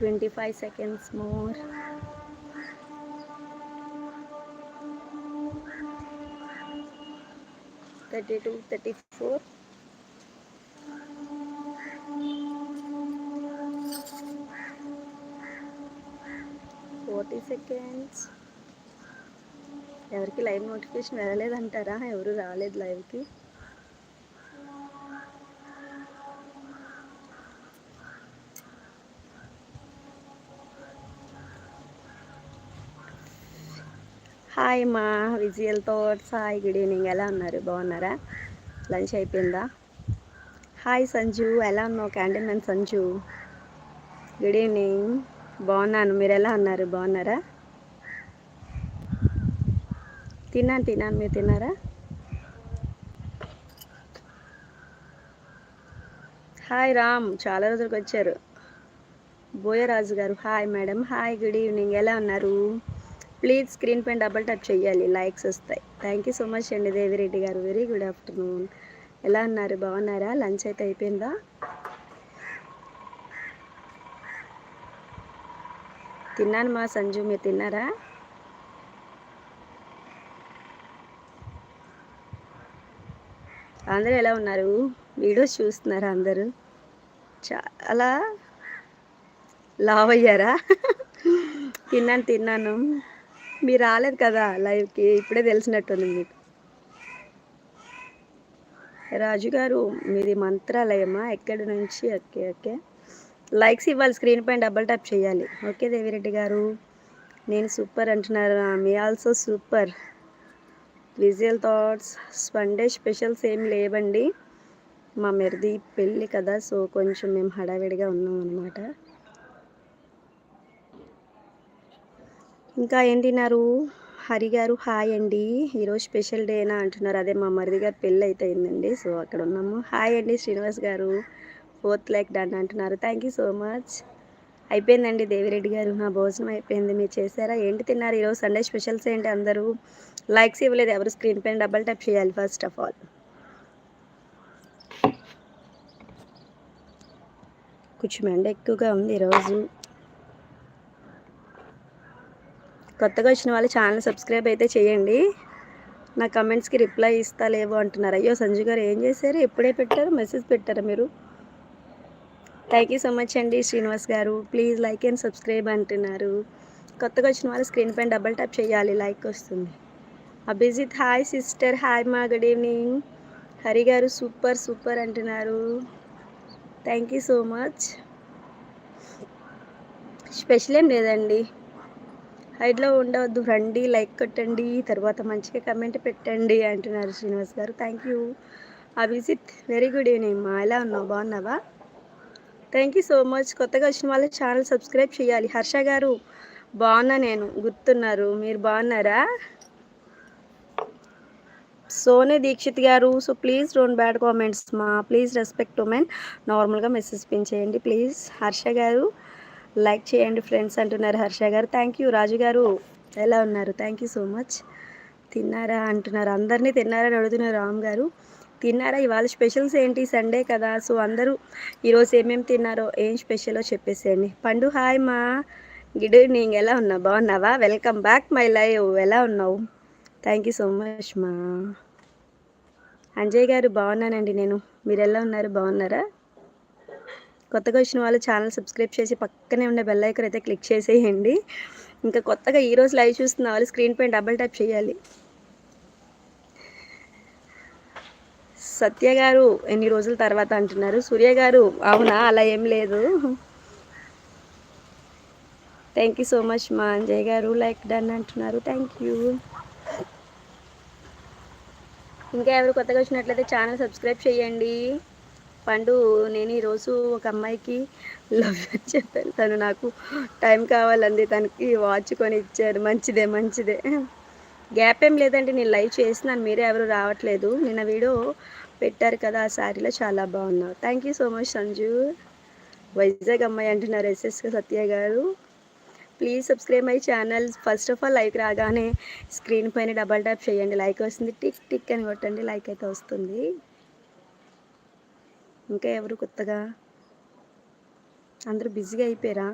25 seconds more. Thirty-two, thirty-four. Forty seconds ఎవరికి live notification వెళ్ళలేదంటారా ఎవరు రాలేదు లైవ్కి హాయ్ మా visual thoughts hi good evening. ఎలా ఉన్నారు? బాగున్నారా? లంచ్ అయిపోయిందా? హాయ్ సంజు ఎలా ఉన్నావు? Canteen man Sanju. Good evening. బాగున్నాను. మీరు ఎలా ఉన్నారు? బాగున్నారా? తిన్నాను తిన్నాను మీరు తిన్నారా? హాయ్ రామ్. చాలా రోజులకు వచ్చారు Boyaraju garu. Hi madam. Hi good evening. ఎలా ఉన్నారు? ప్లీజ్ స్క్రీన్ పైన డబల్ టచ్ చేయాలి లైక్స్ వస్తాయి. థ్యాంక్ యూ సో మచ్ అండి దేవిరెడ్డి గారు. వెరీ గుడ్ ఆఫ్టర్నూన్ ఎలా ఉన్నారు? బాగున్నారా? లంచ్ అయితే అయిపోయిందా? తిన్నాను మా సంజు మీరు తిన్నారా? అందరూ ఎలా ఉన్నారు? వీడియోస్ చూస్తున్నారా అందరూ? చాలా లావ్ అయ్యారా తిన్నాను తిన్నాను. మీరు రాలేదు కదా లైవ్కి ఇప్పుడే తెలిసినట్టుంది మీకు. రాజు గారు మీది మంత్రాలయమా? ఎక్కడి నుంచి? Okay okay. లైక్స్ ఇవ్వాలి స్క్రీన్ పైన డబల్ ట్యాప్ చేయాలి. ఓకే దేవిరెడ్డి గారు. నేను సూపర్ అంటున్నారు మీ also super. Visual thoughts Sunday specials ఏం లేవండి. మా మెరిది పెళ్ళి కదా సో కొంచెం మేము హడావిడిగా ఉన్నాం అనమాట ఇంకా ఏంటిన్నారు హరి గారు హాయ్ అండి. ఈరోజు స్పెషల్ డేనా అంటున్నారు. అదే మా మరిది గారు పెళ్ళి అయితే అయిందండి సో అక్కడ ఉన్నాము. హాయ్ అండి Srinivas garu. Fourth like done అంటున్నారు. Thank you so much. అయిపోయిందండి దేవిరెడ్డి గారు. నా భోజనం అయిపోయింది. మీరు చేశారా? ఏంటి తిన్నారు? ఈరోజు సండే స్పెషల్స్ ఏంటి అందరూ? లైక్స్ ఇవ్వలేదు. ఎవరు స్క్రీన్ పైన డబల్ టైప్ చేయాలి ఫస్ట్ ఆఫ్ ఆల్. కూర్చోమండి. ఎక్కువగా ఉంది ఈరోజు. కొత్తగా వచ్చిన వాళ్ళు ఛానల్ సబ్స్క్రైబ్ అయితే చేయండి. నా కమెంట్స్కి రిప్లై ఇస్తా లేవు అంటున్నారు. అయ్యో సంజు గారు ఏం చేశారు? ఎప్పుడే పెట్టారు? మెసేజ్ పెట్టారా మీరు? థ్యాంక్ యూ సో మచ్ అండి శ్రీనివాస్ గారు. ప్లీజ్ లైక్ అండ్ సబ్స్క్రైబ్ అంటున్నారు. కొత్తగా వచ్చిన వాళ్ళు స్క్రీన్ పైన డబల్ ట్యాప్ చేయాలి. లైక్ వస్తుంది. అభిజిత్ హాయ్ సిస్టర్ హాయ్ మా good evening Hari garu super super అంటున్నారు. Thank you so much special ఏం లేదండి. హైడ్లో ఉండవద్దు. రండి లైక్ కొట్టండి తర్వాత మంచిగా కమెంట్ పెట్టండి అంటున్నారు Srinivas garu. Thank you. Abhijit very good evening మా. ఎలా ఉన్నావు? బాగున్నావా? Thank you so much. కొత్తగా వచ్చిన వాళ్ళ ఛానల్ సబ్స్క్రైబ్ చేయాలి. హర్ష గారు బాగున్నా నేను. గుర్తున్నారు. మీరు బాగున్నారా? Soane Dikshit garu so please don't bad comments మా. Please respect women. నార్మల్గా మెసేజ్ పిన్ చేయండి ప్లీజ్. హర్ష గారు లైక్ చేయండి ఫ్రెండ్స్ అంటున్నారు హర్ష గారు. థ్యాంక్ యూ రాజు గారు. ఎలా ఉన్నారు? థ్యాంక్ యూ సో మచ్ తిన్నారా అంటున్నారు. అందరినీ తిన్నారని అడుగుతున్నారు రామ్ గారు. తిన్నారా? ఇవాళ స్పెషల్స్ ఏంటి? సండే కదా. సో అందరూ ఈరోజు ఏమేమి తిన్నారో ఏం స్పెషలో చెప్పేసేయండి. పండు హాయ్ మా. గుడ్ ఈవినింగ్ ఎలా ఉన్నావు? బాగున్నావా? వెల్కమ్ బ్యాక్ మై లైవ్ ఎలా ఉన్నావు? థ్యాంక్ యూ సో మచ్ మా. అంజయ్ గారు బాగున్నానండి నేను. మీరు ఎలా ఉన్నారు? బాగున్నారా? కొత్తగా వచ్చిన వాళ్ళు ఛానల్ సబ్స్క్రైబ్ చేసి పక్కనే ఉన్న బెల్ ఐకన్ అయితే క్లిక్ చేసేయండి. ఇంకా కొత్తగా ఈరోజు లైవ్ చూస్తున్న వాళ్ళు స్క్రీన్ పైన డబల్ టైప్ చేయాలి. సత్య గారు ఎన్ని రోజుల తర్వాత అంటున్నారు? సూర్య గారు అవునా? అలా ఏం లేదు. థ్యాంక్ యూ సో మచ్ మా అంజయ్ గారు. లైక్ డన్ అంటున్నారు. థ్యాంక్ యూ ఇంకా ఎవరు కొత్తగా వచ్చినట్లయితే ఛానల్ సబ్స్క్రైబ్ చేయండి. పండు నేను ఈరోజు ఒక అమ్మాయికి లవ్ చెప్పాను. తను నాకు టైం కావాలంది. తనకి వాచ్ కొని ఇచ్చారు మంచిదే మంచిదే. గ్యాప్ ఏం లేదండి. నేను లైవ్ చేసినాను మీరే ఎవరు రావట్లేదు. నిన్న వీడియో పెట్టారు కదా ఆ శారీలో చాలా బాగున్నావు. Thank you so much Sanju. Vizag అమ్మాయి అంటున్నారు S S Satya garu. Please subscribe my channel first of all like రాగానే స్క్రీన్ పైన డబల్ ట్యాప్ చేయండి. లైక్ వస్తుంది. టిక్ టిక్ అని కొట్టండి. లైక్ అయితే వస్తుంది. ఇంకా ఎవరు కొత్తగా? అందరూ బిజీగా అయిపోయారా?